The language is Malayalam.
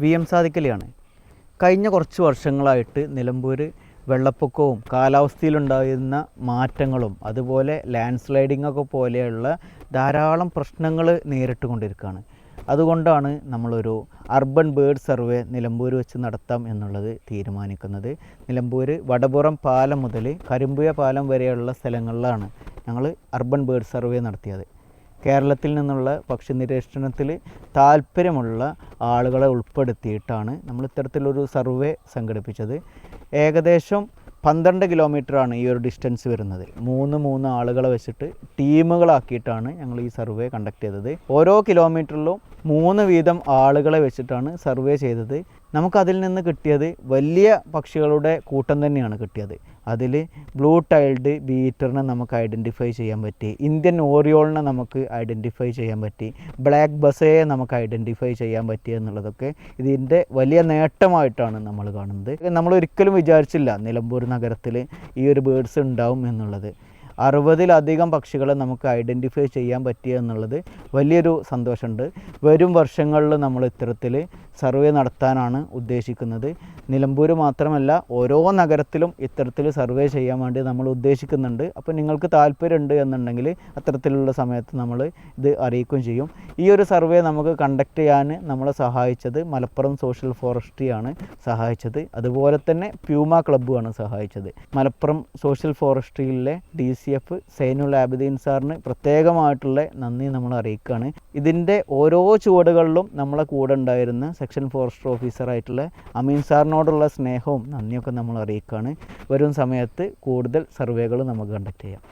V M സാദിക്കലിയാണ്. കഴിഞ്ഞ കുറച്ച് വർഷങ്ങളായിട്ട് നിലമ്പൂർ വെള്ളപ്പൊക്കവും കാലാവസ്ഥയിലുണ്ടായിരുന്ന മാറ്റങ്ങളും അതുപോലെ ലാൻഡ് സ്ലൈഡിംഗ് ഒക്കെ പോലെയുള്ള ധാരാളം പ്രശ്നങ്ങൾ നേരിട്ട് കൊണ്ടിരിക്കുകയാണ് അതുകൊണ്ടാണ് നമ്മളൊരു അർബൻ ബേർഡ് സർവേ നിലമ്പൂർ വെച്ച് നടത്താം എന്നുള്ളത് തീരുമാനിക്കുന്നത്. നിലമ്പൂർ വടപുറം പാലം മുതൽ കരിമ്പുയ പാലം വരെയുള്ള സ്ഥലങ്ങളിലാണ് ഞങ്ങൾ അർബൻ ബേർഡ് സർവേ നടത്തിയത്. കേരളത്തിൽ നിന്നുള്ള പക്ഷി നിരീക്ഷണത്തിൽ താല്പര്യമുള്ള ആളുകളെ ഉൾപ്പെടുത്തിയിട്ടാണ് നമ്മൾ ഇത്തരത്തിലൊരു സർവേ സംഘടിപ്പിച്ചത്. ഏകദേശം പന്ത്രണ്ട് കിലോമീറ്ററാണ് ഈ ഒരു ഡിസ്റ്റൻസ് വരുന്നത്. മൂന്ന് മൂന്ന് ആളുകളെ വെച്ചിട്ട് ടീമുകളാക്കിയിട്ടാണ് ഞങ്ങൾ ഈ സർവേ കണ്ടക്ട് ചെയ്തത്. ഓരോ കിലോമീറ്ററിലും മൂന്ന് വീതം ആളുകളെ വെച്ചിട്ടാണ് സർവേ ചെയ്തത്. നമുക്കതിൽ നിന്ന് കിട്ടിയത് വലിയ പക്ഷികളുടെ കൂട്ടം തന്നെയാണ് കിട്ടിയത്. അതിൽ ബ്ലൂ ടൈൽഡ് ബീറ്ററിനെ നമുക്ക് ഐഡന്റിഫൈ ചെയ്യാൻ പറ്റി ഇന്ത്യൻ ഓറിയോളിനെ നമുക്ക് ഐഡന്റിഫൈ ചെയ്യാൻ പറ്റി ബ്ലാക്ക് ബസയെ നമുക്ക് ഐഡന്റിഫൈ ചെയ്യാൻ പറ്റി എന്നുള്ളതൊക്കെ ഇതിന്റെ വലിയ നേട്ടമായിട്ടാണ് നമ്മൾ കാണുന്നത്. നമ്മൾ ഒരിക്കലും വിചാരിച്ചില്ല നിലമ്പൂർ നഗരത്തിൽ ഈ ഒരു ബേഡ്സ് ഉണ്ടാവും എന്നുള്ളത്. അറുപതിലധികം പക്ഷികളെ നമുക്ക് ഐഡന്റിഫൈ ചെയ്യാൻ പറ്റിയ എന്നുള്ളത് വലിയൊരു സന്തോഷമുണ്ട്. വരും വർഷങ്ങളിൽ നമ്മൾ ഇത്തരത്തിൽ സർവേ നടത്താനാണ് ഉദ്ദേശിക്കുന്നത്. നിലമ്പൂർ മാത്രമല്ല ഓരോ നഗരത്തിലും ഇത്തരത്തിൽ സർവേ ചെയ്യാൻ വേണ്ടി നമ്മൾ ഉദ്ദേശിക്കുന്നുണ്ട്. അപ്പോൾ നിങ്ങൾക്ക് താല്പര്യമുണ്ട് എന്നുണ്ടെങ്കിൽ അത്തരത്തിലുള്ള സമയത്ത് നമ്മൾ ഇത് അറിയിക്കുകയും ചെയ്യും. ഈ ഒരു സർവേ നമുക്ക് കണ്ടക്ട് ചെയ്യാൻ നമ്മളെ സഹായിച്ചത് മലപ്പുറം സോഷ്യൽ ഫോറസ്ട്രിയാണ് സഹായിച്ചത്. അതുപോലെ തന്നെ പ്യൂമ ക്ലബ്ബുമാണ് സഹായിച്ചത്. Malappuram social ഫോറസ്ട്രിയിലെ D C F Sainul Abideen സാറിന് പ്രത്യേകമായിട്ടുള്ള നന്ദി നമ്മൾ അറിയിക്കുകയാണ്. ഇതിന്റെ ഓരോ ചുവടുകളിലും നമ്മളെ കൂടെ ഉണ്ടായിരുന്ന സെക്ഷൻ ഫോറസ്റ്റ് ഓഫീസറായിട്ടുള്ള അമീൻ സാറിനോടുള്ള സ്നേഹവും നന്ദിയൊക്കെ നമ്മൾ അറിയിക്കുകയാണ്. വരും സമയത്ത് കൂടുതൽ സർവേകൾ നമുക്ക് കണ്ടക്ട് ചെയ്യാം.